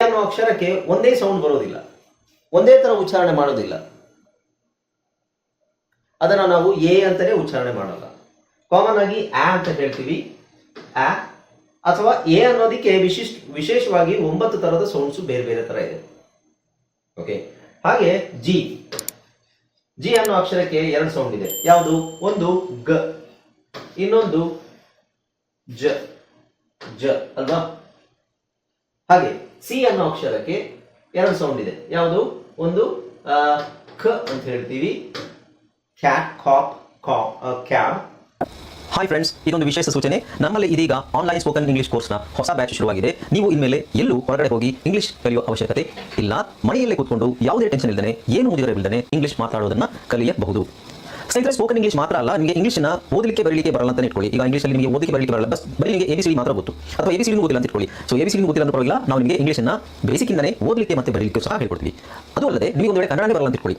ಅನ್ನೋ ಅಕ್ಷರಕ್ಕೆ ಒಂದೇ ಸೌಂಡ್ ಬರೋದಿಲ್ಲ. ಒಂದೇ ತರ ಉಚ್ಚಾರಣೆ ಮಾಡೋದಿಲ್ಲ. ಅದನ್ನ ನಾವು ಎ ಅಂತಾನೆ ಉಚ್ಚಾರಣೆ ಮಾಡಲ್ಲ. ಕಾಮನ್ ಆಗಿ ಆ ಅಂತ ಹೇಳ್ತೀವಿ. ಆ ಅಥವಾ ಎ ಅನ್ನೋದಕ್ಕೆ ವಿಶಿಷ್ಟ, ವಿಶೇಷವಾಗಿ ಒಂಬತ್ತು ತರದ ಸೌಂಡ್ಸ್ ಬೇರೆ ಬೇರೆ ತರ ಇದೆ. ಓಕೆ ಹಾಗೆ ಜಿ ಜಿ ಅನ್ನೋ ಅಕ್ಷರಕ್ಕೆ ಎರಡು ಸೌಂಡ್ ಇದೆ. ಯಾವುದು? ಒಂದು ಗ. ಇನ್ನೊಂದು ಜ. ಜ, ಅಲ್ವಾ? ಹಾಗೆ. ಸಿ ಅನ್ನೋ ಅಕ್ಷರಕ್ಕೆ ಎರಡು ಸೌಂಡ್ ಇದೆ. ಯಾವುದು? ಒಂದು ಕ ಅಂತ ಹೇಳ್ತೀವಿ. ಕಾಪ್ ಕ್ಯಾಬ್. ಹಾಯ್ ಫ್ರೆಂಡ್ಸ್ ಇದೊಂದು ವಿಶೇಷ ಸೂಚನೆ. ನಮ್ಮಲ್ಲಿ ಇದೀಗ ಆನ್ಲೈನ್ ಸ್ಪೋಕನ್ ಇಂಗ್ಲಿಷ್ ಕೋರ್ಸ್ನ ಹೊಸ ಬ್ಯಾಚ್ ಶುರುವಾಗಿದೆ. ನೀವು ಇನ್ಮೇಲೆ ಎಲ್ಲೂ ಹೊರಗಡೆ ಹೋಗಿ ಇಂಗ್ಲಿಷ್ ಕಲಿಯುವ ಅವಶ್ಯಕತೆ ಇಲ್ಲ. ಮನೆಯಲ್ಲೇ ಕೂತ್ಕೊಂಡು ಯಾವುದೇ ಟೆನ್ಷನ್ ಇಲ್ಲದೆ ಏನು ಮುಗಿದಿರಬಿಲ್ಲದೆ ಇಂಗ್ಲಿಷ್ ಮಾತಾಡೋದನ್ನ ಕಲಿಯಬಹುದು. ಸ್ನೇಹಿತರೆ ಸ್ಪೋಕನ್ ಇಂಗ್ಲಿಷ್ ಮಾತ್ರ ಅಲ್ಲ, ನಿಮಗೆ ಇಂಗ್ಲಿಷ್ನ ಓದಲಿಕ್ಕೆ ಬರಲಿಕ್ಕೆ ಬರಲ್ಲ ಅಂತ ಇಟ್ಕೊಳ್ಳಿ. ಈಗ ಇಂಗ್ಲಿಷಲ್ಲಿ ನಿಮಗೆ ಓದಲಿಕ್ಕೆ ಬರಲಿಕ್ಕೆ ಬರಲ್ಲ. ಬಸ್ ಬರೀ ನಿಮಗೆ ಎಬಿಸಿಡಿ ಮಾತ್ರ ಗೊತ್ತು. ಅಥವಾ ಎಬಿಸಿಡಿ ಓದಿಲ್ಲ ಅಂತ ಇಟ್ಕೊಳ್ಳಿ. ಸೊ ಎಬಿಸಿಡಿ ಗೊತ್ತಿಲ್ಲ ಅಂತ ಪರವಾಗಿಲ್ಲ, ನಾವು ನಿಮಗೆ ಇಂಗ್ಲಿಷ್ನ ಬೇಸಿಕ್ಕಿಂದನೇ ಓದಲಿಕ್ಕೆ ಮತ್ತೆ ಬರಲಿಕ್ಕೆ ಸಹ ಹೇಳ್ಕೊಡ್ತೀವಿ. ಅದು ಅಲ್ಲದೆ ನಿಮಗೆ ಒಂದು ವೇಳೆ ಕನ್ನಡನೇ ಬರಲ್ಲ ಅಂತ ಇಟ್ಕೊಳ್ಳಿ.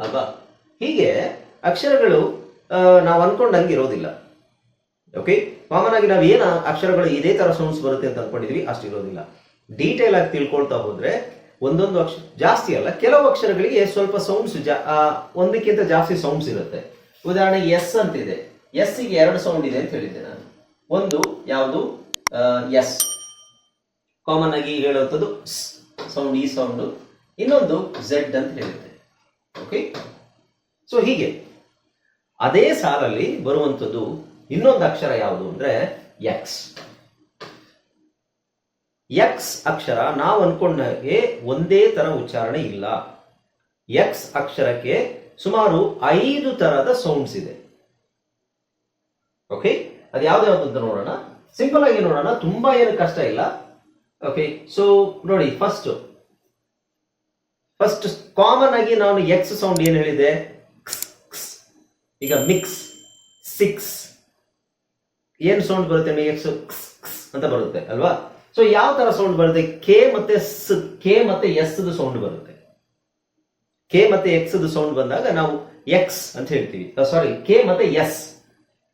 ಅಲ್ವಾ ಹೀಗೆ ಅಕ್ಷರಗಳು ನಾವು ಅನ್ಕೊಂಡಂಗೆ ಇರೋದಿಲ್ಲ. ಓಕೆ ಕಾಮನ್ ಆಗಿ ನಾವು ಏನ ಅಕ್ಷರಗಳು ಇದೇ ತರ ಸೌಂಡ್ಸ್ ಬರುತ್ತೆ ಅಂತ ಅನ್ಕೊಂಡಿದೀವಿ, ಅಷ್ಟು ಇರೋದಿಲ್ಲ. ಡೀಟೇಲ್ ಆಗಿ ತಿಳ್ಕೊಳ್ತಾ ಹೋದ್ರೆ ಒಂದೊಂದು ಅಕ್ಷರ ಜಾಸ್ತಿ ಅಲ್ಲ, ಕೆಲವು ಅಕ್ಷರಗಳಿಗೆ ಸ್ವಲ್ಪ ಸೌಂಡ್ಸ್ ಒಂದಕ್ಕಿಂತ ಜಾಸ್ತಿ ಸೌಂಡ್ಸ್ ಇರುತ್ತೆ. ಉದಾಹರಣೆ ಎಸ್ ಅಂತಿದೆ. ಎಸ್ಗೆ ಎರಡು ಸೌಂಡ್ ಇದೆ ಅಂತ ಹೇಳಿದ್ದೆ ನಾನು. ಒಂದು ಯಾವುದು? ಎಸ್ ಕಾಮನ್ ಆಗಿ ಹೇಳುವಂಥದ್ದು ಸೌಂಡ್ ಈ ಸೌಂಡ್ ಇನ್ನೊಂದು ಝೆಡ್ ಅಂತ ಹೇಳಿದೆ ಓಕೆ ಸೊ ಹೀಗೆ. ಅದೇ ಸಾಲಲ್ಲಿ ಬರುವಂಥದ್ದು ಇನ್ನೊಂದು ಅಕ್ಷರ ಯಾವುದು ಅಂದ್ರೆ ಎಕ್ಸ್ ಎಕ್ಸ್ ಅಕ್ಷರ ನಾವು ಅನ್ಕೊಂಡಾಗೆ ಒಂದೇ ತರ ಉಚ್ಚಾರಣೆ ಇಲ್ಲ. ಎಕ್ಸ್ ಅಕ್ಷರಕ್ಕೆ ಸುಮಾರು ಐದು ತರದ ಸೌಂಡ್ಸ್ ಇದೆ. ಓಕೆ ಅದು ಯಾವ್ದು ಅಂತ ನೋಡೋಣ. ಸಿಂಪಲ್ ಆಗಿ ನೋಡೋಣ. ತುಂಬಾ ಏನು ಕಷ್ಟ ಇಲ್ಲ. ಓಕೆ ಸೊ ನೋಡಿ ಫಸ್ಟ್ ಫಸ್ಟ್ ಕಾಮನ್ ಆಗಿ ನಾನು ಎಕ್ಸ್ ಸೌಂಡ್ ಏನು ಹೇಳಿದೆ. ಈಗ ಮಿಕ್ಸ್ ಸಿಕ್ಸ್ ಏನ್ ಸೌಂಡ್ ಬರುತ್ತೆ ನಿಮಗೆ ಎಕ್ಸ್ ಅಂತ ಬರುತ್ತೆ, ಅಲ್ವಾ? ಸೊ ಯಾವ ತರ ಸೌಂಡ್ ಬರುತ್ತೆ? ಕೆ ಮತ್ತೆ ಸ್ ಕೆ ಮತ್ತೆ ಎಸ್ ಸೌಂಡ್ ಬರುತ್ತೆ. ಕೆ ಮತ್ತೆ ಎಕ್ಸ್ ಸೌಂಡ್ ಬಂದಾಗ ನಾವು ಎಕ್ಸ್ ಅಂತ ಹೇಳ್ತೀವಿ. ಸಾರಿ ಕೆ ಮತ್ತೆ ಎಸ್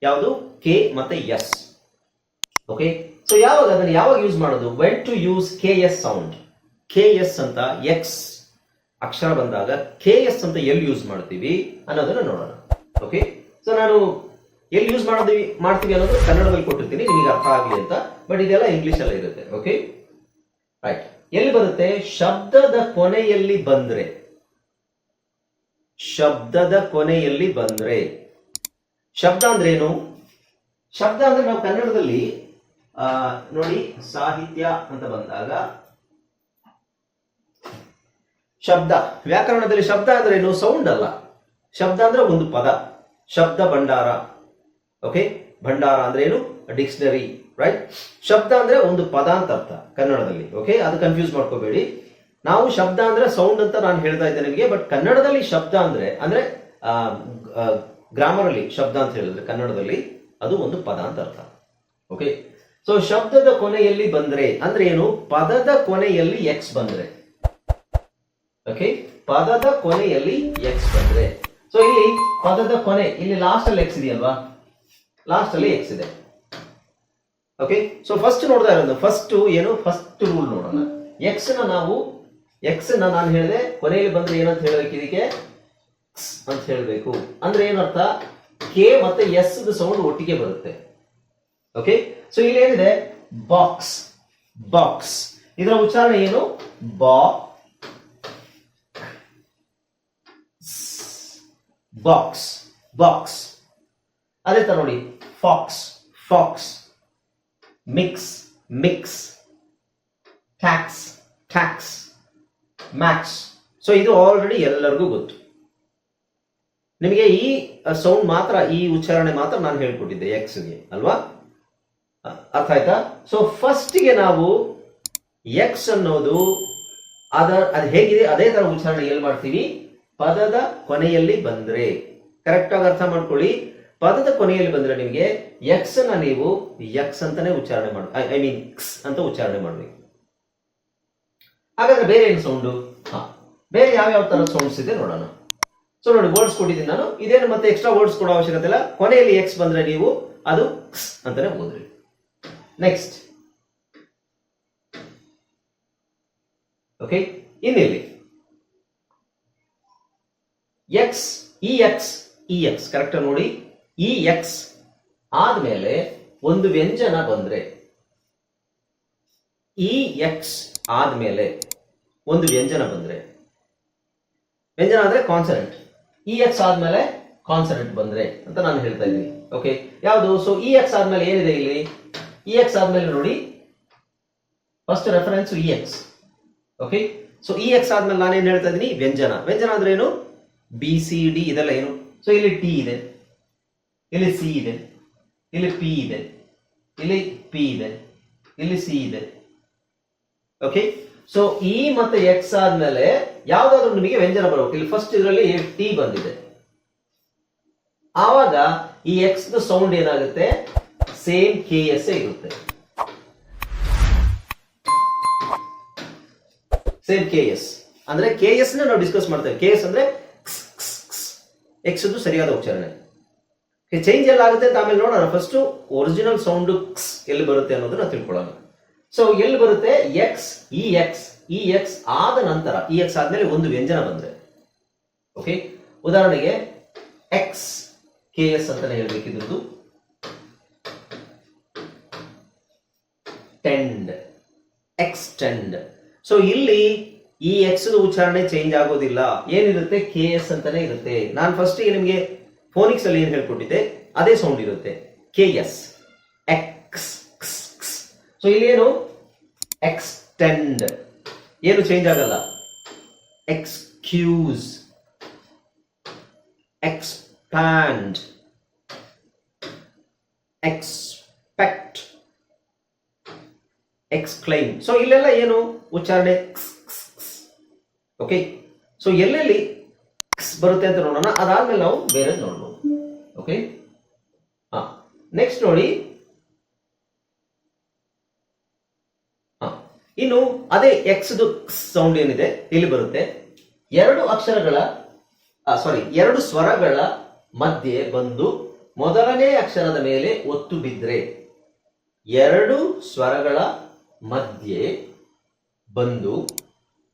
ಯಾವುದು? ಕೆ ಮತ್ತೆ ಎಸ್ ಓಕೆ ಸೊ ಯಾವಾಗ ಅದನ್ನು ಯಾವಾಗ ಯೂಸ್ ಮಾಡೋದು? When to use K S sound K S ಅಂತ ಎಕ್ಸ್ ಅಕ್ಷರ ಬಂದಾಗ ಕೆ ಎಸ್ ಅಂತ ಎಲ್ಲಿ ಯೂಸ್ ಮಾಡ್ತೀವಿ ಅನ್ನೋದನ್ನ ನೋಡೋಣ. ಓಕೆ ಸೊ ನಾನು ಎಲ್ಲಿ ಯೂಸ್ ಮಾಡೋದು, ಮಾಡ್ತೀವಿ ಅನ್ನೋದು ಕನ್ನಡದಲ್ಲಿ ಕೊಟ್ಟಿರ್ತೀನಿ, ನಿಮಗೆ ಅರ್ಥ ಆಗಲಿ ಅಂತ. ಬಟ್ ಇದೆಲ್ಲ ಇಂಗ್ಲಿಷ್ ಅಲ್ಲೇ ಇರುತ್ತೆ. ಓಕೆ ರೈಟ್ ಎಲ್ಲಿ ಬರುತ್ತೆ? ಶಬ್ದದ ಕೊನೆಯಲ್ಲಿ ಬಂದ್ರೆ. ಶಬ್ದದ ಕೊನೆಯಲ್ಲಿ ಬಂದ್ರೆ. ಶಬ್ದ ಏನು? ಶಬ್ದ ಅಂದ್ರೆ ನಾವು ಕನ್ನಡದಲ್ಲಿ ನೋಡಿ, ಸಾಹಿತ್ಯ ಅಂತ ಬಂದಾಗ ಶಬ್ದ. ವ್ಯಾಕರಣದಲ್ಲಿ ಶಬ್ದ ಅಂದ್ರೆ ಏನು ಸೌಂಡ್ ಅಲ್ಲ. ಶಬ್ದ ಅಂದ್ರೆ ಒಂದು ಪದ. ಶಬ್ದ ಭಂಡಾರ. ಓಕೆ ಭಂಡಾರ ಅಂದ್ರೆ ಏನು ಡಿಕ್ಷನರಿ ರೈಟ್ ಶಬ್ದ ಅಂದ್ರೆ ಒಂದು ಪದ ಅಂತ ಅರ್ಥ ಕನ್ನಡದಲ್ಲಿ. ಓಕೆ ಅದು ಕನ್ಫ್ಯೂಸ್ ಮಾಡ್ಕೋಬೇಡಿ. ನಾವು ಶಬ್ದ ಅಂದ್ರೆ ಸೌಂಡ್ ಅಂತ ನಾನು ಹೇಳ್ತಾ ಇದ್ದೆ ನಿಮಗೆ ಬಟ್ ಕನ್ನಡದಲ್ಲಿ ಶಬ್ದ ಅಂದ್ರೆ ಅಂದ್ರೆ ಗ್ರಾಮರ್ ಅಲ್ಲಿ ಶಬ್ದ ಅಂತ ಹೇಳಿದ್ರೆ ಕನ್ನಡದಲ್ಲಿ ಅದು ಒಂದು ಪದ ಅಂತ ಅರ್ಥ. ಓಕೆ ಸೊ ಶಬ್ದದ ಕೊನೆಯಲ್ಲಿ ಬಂದ್ರೆ ಅಂದ್ರೆ ಏನು? ಪದದ ಕೊನೆಯಲ್ಲಿ ಎಕ್ಸ್ ಬಂದ್ರೆ. ಓಕೆ ಪದದ ಕೊನೆಯಲ್ಲಿ ಎಕ್ಸ್ ಬಂದ್ರೆ ಸೊ ಇಲ್ಲಿ ಪದದ ಕೊನೆ, ಇಲ್ಲಿ ಲಾಸ್ಟ್ ಅಲ್ಲಿ ಎಕ್ಸ್ ಇದೆಯಲ್ವಾ? ಲಾಸ್ಟ್ ಅಲ್ಲಿ ಎಕ್ಸ್ ಇದೆ. ಓಕೆ ಸೊ ಫಸ್ಟ್ ನೋಡ್ತಾ ಇರೋದು. ಫಸ್ಟ್ ಏನು? ಫಸ್ಟ್ ರೂಲ್ ನೋಡೋಣ. ಎಕ್ಸ್ನ ನಾವು ಎಕ್ಸ್ನ ನಾನು ಹೇಳಿದೆ. ಕೊನೆಯಲ್ಲಿ ಬಂದ್ರೆ ಏನಂತ ಹೇಳಬೇಕು ಇದಕ್ಕೆ? ಅಂತ ಹೇಳಬೇಕು. ಅಂದ್ರೆ ಏನರ್ಥ? ಕೆ ಮತ್ತೆ ಎಸ್ ಸೌಂಡ್ ಒಟ್ಟಿಗೆ ಬರುತ್ತೆ. ಓಕೆ ಸೊ ಇಲ್ಲಿ ಏನಿದೆ? ಬಾಕ್ಸ್ ಬಾಕ್ಸ್ ಇದರ ಉಚ್ಚಾರಣೆ ಏನು? ಬಾ ಬಾಕ್ಸ್ ಬಾಕ್ಸ್ ಅದೇ ತರ ನೋಡಿ? Fox fox mix mix tax tax max so ಇದು ಆಲ್ರೆಡಿ ಎಲ್ಲರಿಗೂ ಗೊತ್ತು. ನಿಮಗೆ ಈ ಸೌಂಡ್ ಮಾತ್ರ, ಈ ಉಚ್ಚಾರಣೆ ಮಾತ್ರ ನಾನು ಹೇಳ್ಕೊಟ್ಟಿದ್ದೆ ಎಕ್ಸ್ಗೆ ಅಲ್ವಾ? ಅರ್ಥ ಆಯ್ತಾ? ಸೊ ಫಸ್ಟ್ಗೆ ನಾವು ಎಕ್ಸ್ ಅನ್ನೋದು ಅದ ಅದು ಹೇಗಿದೆ? ಅದೇ ತರ ಉಚ್ಚಾರಣೆ ಎಲ್ಲಿ ಮಾಡ್ತೀವಿ? ಪದದ ಕೊನೆಯಲ್ಲಿ ಬಂದ್ರೆ. ಕರೆಕ್ಟ್ ಆಗಿ ಅರ್ಥ ಮಾಡ್ಕೊಳ್ಳಿ. ಪದದ ಕೊನೆಯಲ್ಲಿ ಬಂದ್ರೆ ನಿಮಗೆ ಎಕ್ಸ್ ಅನ್ನ ನೀವು ಎಕ್ಸ್ ಅಂತಾನೆ ಉಚ್ಚಾರಣೆ ಮಾಡ. ಐ ಮೀನ್ ಎಕ್ಸ್ ಅಂತ ಉಚ್ಚಾರಣೆ ಮಾಡ್ಬೇಕು. ಹಾಗಾದ್ರೆ ಬೇರೆ ಏನು ಸೌಂಡು ಹಾ. ಬೇರೆ ಯಾವ ಯಾವ ತರ ಸೌಂಡ್ಸ್ ಇದೆ ನೋಡೋಣ. ಸೊ ನೋಡಿ ವರ್ಡ್ಸ್ ಕೊಟ್ಟಿದ್ದೀನಿ ನಾನು. ಇದೇನು ಮತ್ತೆ ಎಕ್ಸ್ಟ್ರಾ ವರ್ಡ್ಸ್ ಕೊಡೋ ಅವಶ್ಯಕತೆ ಇಲ್ಲ. ಕೊನೆಯಲ್ಲಿ ಎಕ್ಸ್ ಬಂದ್ರೆ ನೀವು ಅದು ಕ್ಸ್ ಅಂತಾನೆ ಓದ್ರಿ. Next okay ಇನ್ನಿಲ್ಲಿ. X E X E X correct ನೋಡಿ. ಇ ಎಕ್ಸ್ ಆದ್ಮೇಲೆ ಒಂದು ವ್ಯಂಜನ ಬಂದ್ರೆ ಇ ಎಕ್ಸ್ ಆದ್ಮೇಲೆ ಒಂದು ವ್ಯಂಜನ ಬಂದ್ರೆ ವ್ಯಂಜನ ಅಂದ್ರೆ ಕಾನ್ಸನೆಂಟ್ ಇ ಎಕ್ಸ್ ಆದ್ಮೇಲೆ ಕಾನ್ಸನೆಂಟ್ ಬಂದ್ರೆ ಅಂತ ನಾನು ಹೇಳ್ತಾ ಇದ್ದೀನಿ. ಓಕೆ ಯಾವುದು? ಸೊ ಇ ಎಕ್ಸ್ ಆದ್ಮೇಲೆ ಏನಿದೆ ಇಲ್ಲಿ? ಇ ಎಕ್ಸ್ ಆದ್ಮೇಲೆ ನೋಡಿ. First reference E X okay so E X ಆದ್ಮೇಲೆ ನಾನೇನು ಹೇಳ್ತಾ ಇದ್ದೀನಿ? ವ್ಯಂಜನ. ವ್ಯಂಜನ ಅಂದ್ರೆ ಏನು? ಬಿ ಸಿ ಡಿ ಇದೆಲ್ಲ ಏನು? ಸೊ ಇಲ್ಲಿ ಟಿ ಇದೆ. ಇಲ್ಲಿ ಸಿ ಇದೆ. ಇಲ್ಲಿ ಪಿ ಇದೆ. ಇಲ್ಲಿ ಪಿ ಇದೆ. ಇಲ್ಲಿ ಸಿ ಇದೆ. ಓಕೆ ಸೊ ಇ ಮತ್ತೆ ಎಕ್ಸ್ ಆದ್ಮೇಲೆ ಯಾವ್ದಾದ್ರು ನಿಮಗೆ ವ್ಯಂಜನ ಬರಬೇಕು. ಇಲ್ಲಿ ಫಸ್ಟ್ ಇದರಲ್ಲಿ ಟಿ ಬಂದಿದೆ. ಆವಾಗ ಈ ಎಕ್ಸ್ ಸೌಂಡ್ ಏನಾಗುತ್ತೆ? ಸೇಮ್ ಕೆ ಎಸ್ ಇರುತ್ತೆ. ಸೇಮ್ ಕೆ ಎಸ್ ಅಂದ್ರೆ ಕೆ ಎಸ್ ನಾವು ಡಿಸ್ಕಸ್ ಮಾಡ್ತೇವೆ. ಕೆ ಎಸ್ ಅಂದ್ರೆ ಎಕ್ಸ್ ಸರಿಯಾದ ಉಚ್ಚಾರಣೆ. ಚೇಂಜ್ ಎಲ್ಲ ಆಗುತ್ತೆ ಅಂತ ಆಮೇಲೆ ನೋಡೋಣ. ಫಸ್ಟ್ ಒರಿಜಿನಲ್ ಸೌಂಡ್ ಎಲ್ಲಿ ಬರುತ್ತೆ ಅನ್ನೋದನ್ನ ತಿಳ್ಕೊಳ್ಳೋಣ. ಸೊ ಎಲ್ಲಿ ಬರುತ್ತೆ? X E X E X ಆದ ನಂತರ ಇ ಎಕ್ಸ್ ಆದ್ಮೇಲೆ ಒಂದು ವ್ಯಂಜನ ಬಂದ್ರೆ. ಓಕೆ ಉದಾಹರಣೆಗೆ ಎಕ್ಸ್ ಕೆ ಎಸ್ ಅಂತಾನೆ ಹೇಳ್ಬೇಕಿದ್ರದ್ದು. ಟೆಂಡ್ ಎಕ್ಸ್ಟೆಂಡ್ ಸೊ ಇಲ್ಲಿ ಈ ಎಕ್ಸ್ ಉಚ್ಚಾರಣೆ ಚೇಂಜ್ ಆಗೋದಿಲ್ಲ. ಏನಿರುತ್ತೆ? ಕೆ ಎಸ್ ಅಂತಾನೆ ಇರುತ್ತೆ. ನಾನು ಫಸ್ಟ್ ನಿಮಗೆ ಫೋನಿಕ್ಸ್ ಅಲ್ಲಿ ಏನ್ ಹೇಳ್ಕೊಟ್ಟಿದ್ದೆ? ಅದೇ ಸೌಂಡ್ ಇರುತ್ತೆ. ಕೆ ಎಸ್ ಎಕ್ಸ್ ಸೊ ಇಲ್ಲೇನು? ಎಕ್ಸ್ಟೆಂಡ್ ಏನು ಚೇಂಜ್ ಆಗಲ್ಲ? Excuse expand expect exclaim so ಇಲ್ಲೆಲ್ಲ ಏನು ಉಚ್ಚಾರಣೆ? ಓಕೆ ಸೊ ಎಲ್ಲೆಲ್ಲಿ ಎಕ್ಸ್ ಬರುತ್ತೆ ಅಂತ ನೋಡೋಣ. ಅದಾದ್ಮೇಲೆ ನಾವು ಬೇರೆ ನೋಡ್ಬೋದು. ಓಕೆ ಹಾ. ನೆಕ್ಸ್ಟ್ ನೋಡಿ. ಹಾ. ಇನ್ನು ಅದೇ ಎಕ್ಸ್ ಸೌಂಡ್ ಏನಿದೆ? ಇಲ್ಲಿ ಬರುತ್ತೆ? ಎರಡು ಅಕ್ಷರಗಳ ಸಾರಿ ಎರಡು ಸ್ವರಗಳ ಮಧ್ಯೆ ಬಂದು ಮೊದಲನೇ ಅಕ್ಷರದ ಮೇಲೆ ಒತ್ತು ಬಿದ್ರೆ ಎರಡು ಸ್ವರಗಳ ಮಧ್ಯೆ ಬಂದು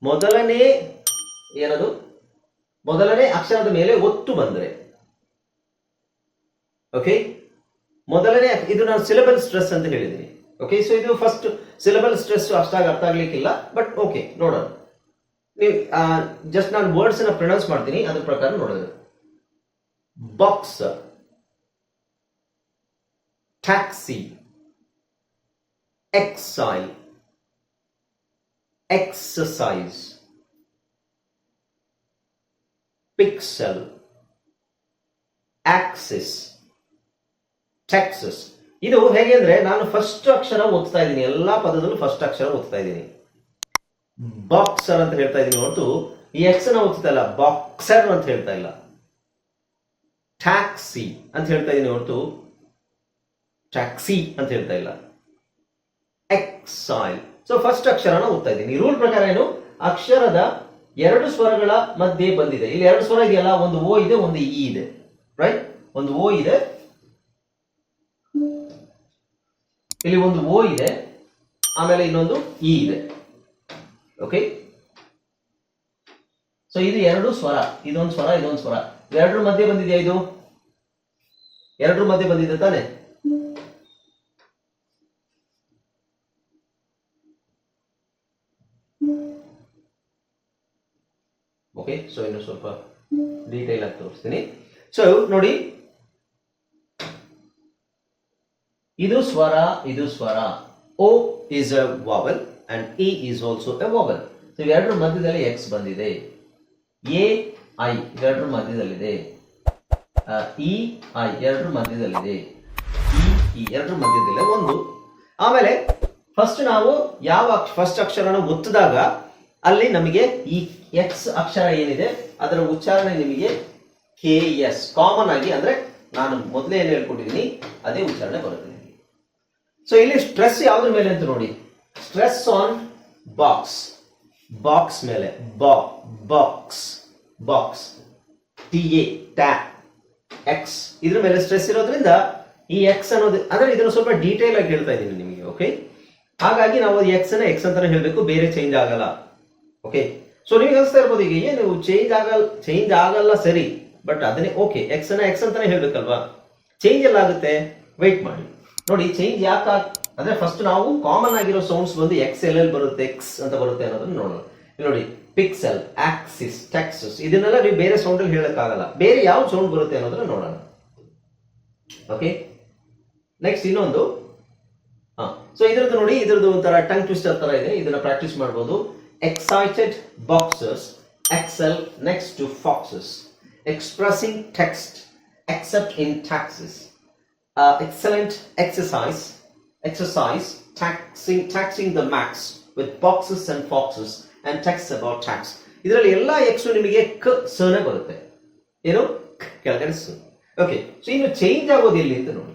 ಮೊದಲನೇ ಏನದು? ಮೊದಲನೇ ಅಕ್ಷರದ ಮೇಲೆ ಒತ್ತು ಬಂದರೆ. ಓಕೆ ಮೊದಲನೇ ಇದು ನಾನು ಸಿಲೆಬಲ್ ಸ್ಟ್ರೆಸ್ ಅಂತ ಹೇಳಿದ್ದೀನಿ. ಓಕೆ ಸೊ ಇದು ಫಸ್ಟ್ ಸಿಲೆಬಲ್ ಸ್ಟ್ರೆಸ್ ಅಷ್ಟಾಗಿ ಅರ್ಥ ಆಗ್ಲಿಕ್ಕಿಲ್ಲ ಬಟ್ ಓಕೆ ನೋಡೋಣ. ನೀವು ಜಸ್ಟ್ ನಾನು ವರ್ಡ್ಸ್ನ ಪ್ರೊನೌನ್ಸ್ ಮಾಡ್ತೀನಿ, ಅದ್ರ ಪ್ರಕಾರ ನೋಡೋದು box taxi exile exercise pixel, axis Texas ಇದು ಹೇಗೆ ಅಂದ್ರೆ ನಾನು ಫಸ್ಟ್ ಅಕ್ಷರ ಓದ್ತಾ ಇದ್ದೀನಿ. ಎಲ್ಲಾ ಪದದಲ್ಲೂ ಫಸ್ಟ್ ಅಕ್ಷರ ಓದ್ತಾ ಇದ್ದೀನಿ. ಬಾಕ್ಸರ್ ಅಂತ ಹೇಳ್ತಾ ಇದ್ದೀನಿ ಹೊರತು ಈ ಎಕ್ಸ್ನ ಓದ್ತಾ ಇಲ್ಲ. ಬಾಕ್ಸರ್ ಅಂತ ಹೇಳ್ತಾ ಇಲ್ಲ. ಟ್ಯಾಕ್ಸಿ ಅಂತ ಹೇಳ್ತಾ ಇದ್ದೀನಿ ಹೊರತು. ಟ್ಯಾಕ್ಸಿ ಅಂತ ಹೇಳ್ತಾ ಇಲ್ಲ. ಎಕ್ಸೈಲ್ ಸೊ ಫಸ್ಟ್ ಅಕ್ಷರನ ಓದ್ತಾ ಇದ್ದೀನಿ. ರೂಲ್ ಪ್ರಕಾರ ಏನು? ಅಕ್ಷರದ ಎರಡು ಸ್ವರಗಳ ಮಧ್ಯೆ ಬಂದಿದೆ. ಇಲ್ಲಿ ಎರಡು ಸ್ವರ ಇದೆಯಲ್ಲ, ಒಂದು ಓ ಇದೆ, ಒಂದು ಇ ಇದೆ. ರೈಟ್ ಒಂದು ಓ ಇದೆ. ಇಲ್ಲಿ ಒಂದು ಓ ಇದೆ, ಆಮೇಲೆ ಇನ್ನೊಂದು ಇ ಇದೆ. ಓಕೆ ಸೊ ಇದು ಎರಡು ಸ್ವರ. ಇದೊಂದು ಸ್ವರ ಇದೊಂದು ಸ್ವರ. ಎರಡರ ಮಧ್ಯೆ ಬಂದಿದೆಯಾ ಇದು? ಎರಡರ ಮಧ್ಯೆ ಬಂದಿದೆ ತಾನೆ? ಓಕೆ ಸೊ ಇನ್ನು ಸ್ವಲ್ಪ ಡೀಟೇಲ್ ಆಗಿ ತೋರಿಸ್ತೀನಿ. ಸೊ ನೋಡಿ. ಇದು ಸ್ವರ ಇದು ಸ್ವರ. O is a vowel and E is also a vowel so ಇವೆರಡರ ಮಧ್ಯದಲ್ಲಿ ಎಕ್ಸ್ ಬಂದಿದೆ. ಎ ಐ ಇವೆರಡರ ಮಧ್ಯದಲ್ಲಿದೆ. ಇ ಐ ಎರಡರ ಮಧ್ಯದಲ್ಲಿದೆ. ಇ ಇ ಎರಡರ ಮಧ್ಯದಲ್ಲೇ ಒಂದು. ಆಮೇಲೆ ಫಸ್ಟ್ ನಾವು ಯಾವ ಫಸ್ಟ್ ಅಕ್ಷರನ ಒತ್ತಿದಾಗ ಅಲ್ಲಿ ನಮಗೆ ಈ ಎಕ್ಸ್ ಅಕ್ಷರ ಏನಿದೆ, ಅದರ ಉಚ್ಚಾರಣೆ ನಿಮಗೆ ಕೆ ಎಸ್ ಕಾಮನ್ ಆಗಿ ಅಂದ್ರೆ ನಾನು ಮೊದಲೇ ಏನು ಹೇಳ್ಕೊಟ್ಟಿದ್ದೀನಿ, ಅದೇ ಉಚ್ಚಾರಣೆ ಬರುತ್ತೆ ಸೊ ಇಲ್ಲಿ ಸ್ಟ್ರೆಸ್ ಯಾವ್ದ್ರ ಮೇಲೆ ಅಂತ ನೋಡಿ. ಸ್ಟ್ರೆಸ್ ಆನ್ ಬಾಕ್ಸ್ ಬಾಕ್ಸ್ ಮೇಲೆ. ಬಾ ಬಾಕ್ಸ್ ಬಾಕ್ಸ್ ಟಿ ಎ ಟ್ಯಾ ಎಕ್ಸ್ ಇದ್ರ ಮೇಲೆ ಸ್ಟ್ರೆಸ್ ಇರೋದ್ರಿಂದ ಈ ಎಕ್ಸ್ ಅನ್ನೋದು, ಅಂದ್ರೆ ಇದನ್ನು ಸ್ವಲ್ಪ ಡೀಟೇಲ್ ಆಗಿ ಹೇಳ್ತಾ ಇದ್ದೀನಿ ನಿಮಗೆ ಓಕೆ ಹಾಗಾಗಿ ನಾವು ಎಕ್ಸ್ ಅನ್ನ ಎಕ್ಸ್ ಅಂತಾನೆ ಹೇಳಬೇಕು, ಬೇರೆ ಚೇಂಜ್ ಆಗಲ್ಲ ಓಕೆ ಸೊ ನಿಮಗೆ ಅನಿಸ್ತಾ ಇರ್ಬೋದು, ಈಗ ಏನು ಚೇಂಜ್ ಆಗಲ್ಲ ಚೇಂಜ್ ಆಗಲ್ಲ ಸರಿ ಬಟ್ ಅದನ್ನೇ ಓಕೆ ಎಕ್ಸ್ ಅನ್ನ ಎಕ್ಸ್ ಅಂತಾನೆ ಹೇಳ್ಬೇಕಲ್ವಾ? ಚೇಂಜ್ ಎಲ್ಲ ಆಗುತ್ತೆ ವೆಯ್ಟ್ ಮಾಡಿ. ನೋಡಿ ಚೇಂಜ್ ಯಾಕೆ ಅಂದ್ರೆ ಫಸ್ಟ್ ನಾವು ಕಾಮನ್ ಆಗಿರೋ ಸೌಂಡ್ಸ್ ಬಂದು ಎಕ್ಸ್ ಎಲ್ ಎಲ್ ಬರುತ್ತೆ ಎಕ್ಸ್ ಅಂತ ಬರುತ್ತೆ ಅನ್ನೋದನ್ನ ನೋಡೋಣ. ನೋಡಿ ಪಿಕ್ಸೆಲ್ ಆಕ್ಸಿಸ್ ಟೆಕ್ಸಸ್ ಇದನ್ನೆಲ್ಲ ನೀವು ಬೇರೆ ಸೌಂಡ್ ಅಲ್ಲಿ ಹೇಳಕ್ಕಾಗಲ್ಲ. ಬೇರೆ ಯಾವ ಸೌಂಡ್ ಬರುತ್ತೆ ಅನ್ನೋದನ್ನ ನೋಡೋಣ. ಓಕೆ ನೆಕ್ಸ್ಟ್ ಇನ್ನೊಂದು. ಹಾ. ಸೊ ಇದ್ರದ್ದು ನೋಡಿ, ಇದ್ರದ್ದು ಒಂಥರ ಟಂಗ್ ಟ್ವಿಸ್ಟರ್ ತರ ಇದೆ, ಇದನ್ನ ಪ್ರಾಕ್ಟೀಸ್ ಮಾಡ್ಬೋದು. excited boxes excel next to foxes expressing text except in taxes excellent exercise exercise taxing taxing the max with boxes and foxes and text about tax ಇದರಲ್ಲಿ ಎಲ್ಲ ಎಕ್ಸ್ ನಿಮಗೆ ಕ ಸನೇ ಬರುತ್ತೆ ಏನು ಕ್ ಕೆಳಗಡೆ ಸ ಓಕೆ ಸೊ ಇನ್ನು ಚೇಂಜ್ ಆಗೋದು ಎಲ್ಲಿ ಅಂತ ನೋಡಿ